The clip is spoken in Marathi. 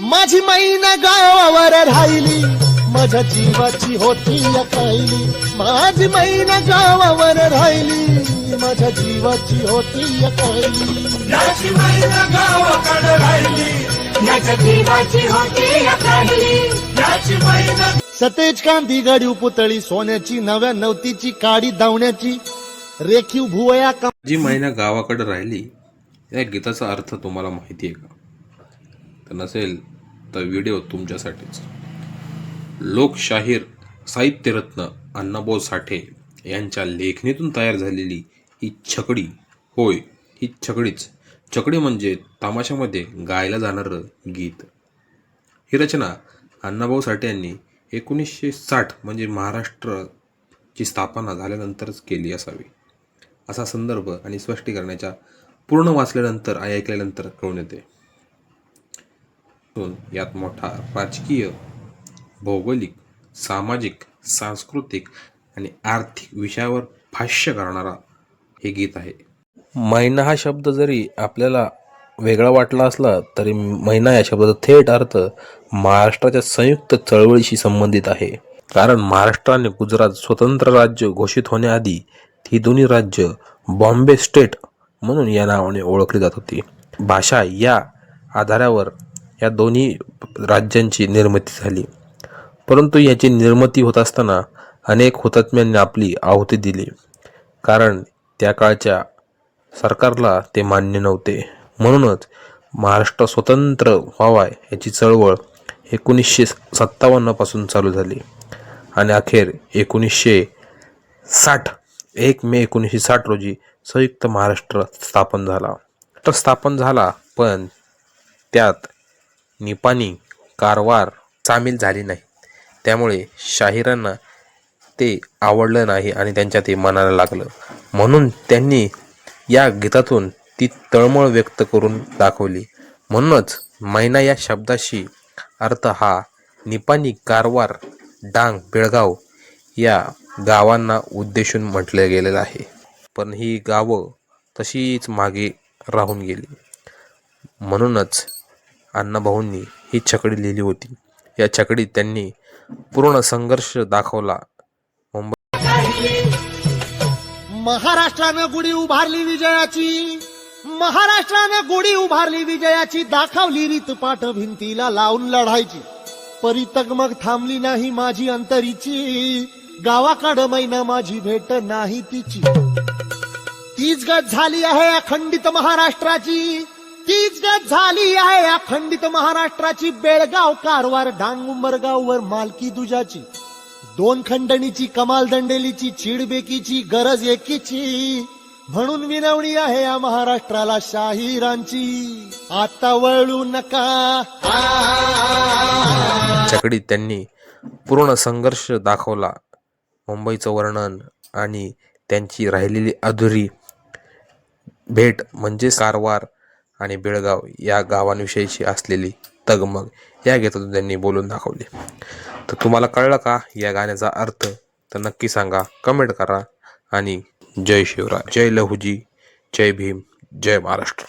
माझी मैना गावावर राहिली. माझ्या जीवाची होती या कायली माझी मैना गावावर राहिली. माझ्या जीवाची होती या कायली याची महिना गावाकडे राहिली. याच्या जीवाची होती महिना सतेज कांदी गाडी पुतळी सोन्याची नव्या नवतीची काडी धावण्याची रेखीव भुवया का जी महिना गावाकडे राहिली या गीताचा अर्थ तुम्हाला माहिती आहे का? तर नसेल तर व्हिडिओ तुमच्यासाठीच. लोकशाहीर साहित्यरत्न अण्णाभाऊ साठे यांच्या लेखणीतून तयार झालेली ही छकडी होय ही छकडीच. छकडी म्हणजे तमाशामध्ये गायला जाणारं गीत. ही रचना अण्णाभाऊ साठे यांनी एकोणीसशे साठ म्हणजे महाराष्ट्राची स्थापना झाल्यानंतरच केली असावी. असा संदर्भ आणि स्पष्टीकरणाच्या पूर्ण वाचल्यानंतर आणि ऐकल्यानंतर कळून येते. असून यात मोठा राजकीय भौगोलिक सामाजिक सांस्कृतिक आणि आर्थिक विषयावर भाष्य करणारा हे गीत आहे. मैना हा शब्द जरी आपल्याला वेगळा वाटला असला तरी मैना या शब्दाचा थेट अर्थ महाराष्ट्राच्या संयुक्त चळवळीशी संबंधित आहे. कारण महाराष्ट्र आणि गुजरात स्वतंत्र राज्य घोषित होण्याआधी ही दोन्ही राज्य बॉम्बे स्टेट म्हणून या नावाने ओळखली जात होती. भाषा या आधारावर या दोन्ही राज्यांची निर्मिती झाली. परंतु याची निर्मिती होत असताना अनेक हुतात्म्यांनी आपली आहुती दिली. कारण त्या काळच्या सरकारला ते मान्य नव्हते. म्हणूनच महाराष्ट्र स्वतंत्र व्हावा याची चळवळ एकोणीसशे सत्तावन्नपासून चालू झाली. आणि अखेर एकोणीसशे साठ एक मे एकोणीसशे साठ रोजी संयुक्त महाराष्ट्र स्थापन झाला. तर स्थापन झाला पण त्यात निपाणी कारवार सामील झाली नाही. त्यामुळे शाहिरांना ते आवडलं नाही आणि त्यांच्या ते मनाला लागलं. म्हणून त्यांनी या गीतातून ती तळमळ व्यक्त करून दाखवली. म्हणूनच मैना या शब्दाशी अर्थ हा निपाणी कारवार डांग बेळगाव या गावांना उद्देशून म्हटलं गेलेलं आहे. पण ही गावं तशीच मागे राहून गेली. म्हणूनच अण्णाभाऊंनी ही छकडी लिहिली होती. या छकडीत त्यांनी पूर्ण संघर्ष दाखवला. महाराष्ट्रानं गुढी उभारली विजयाची महाराष्ट्रानं गुढी उभारली विजयाची दाखवली रीत पाठ भिंतीला लावून लढायची. परितग मग थांबली नाही माझी अंतरीची गावाकडं मैना माझी भेट नाही तिची. तीच गत झाली आहे अखंडित महाराष्ट्राची तीच गत झाली आहे अखंडित महाराष्ट्राची बेळगाव कारवार डांग वर मालकी दुजाची. दोन खंडणीची कमाल दंडेलीची चिडबेकीची गरज एकीची. म्हणून विनवणी आहे या महाराष्ट्राला शाहिरांची. आता वळू नका. छकडीत त्यांनी पूर्ण संघर्ष दाखवला. मुंबईचं वर्णन आणि त्यांची राहिलेली अधुरी भेट म्हणजे कारवार आणि बेळगाव या गावांविषयीची असलेली तगमग या गीतातून त्यांनी बोलून दाखवली. तर तुम्हाला कळलं का या गाण्याचा अर्थ? तर नक्की सांगा कमेंट करा आणि जय शिवराय जय लहुजी जय भीम जय महाराष्ट्र.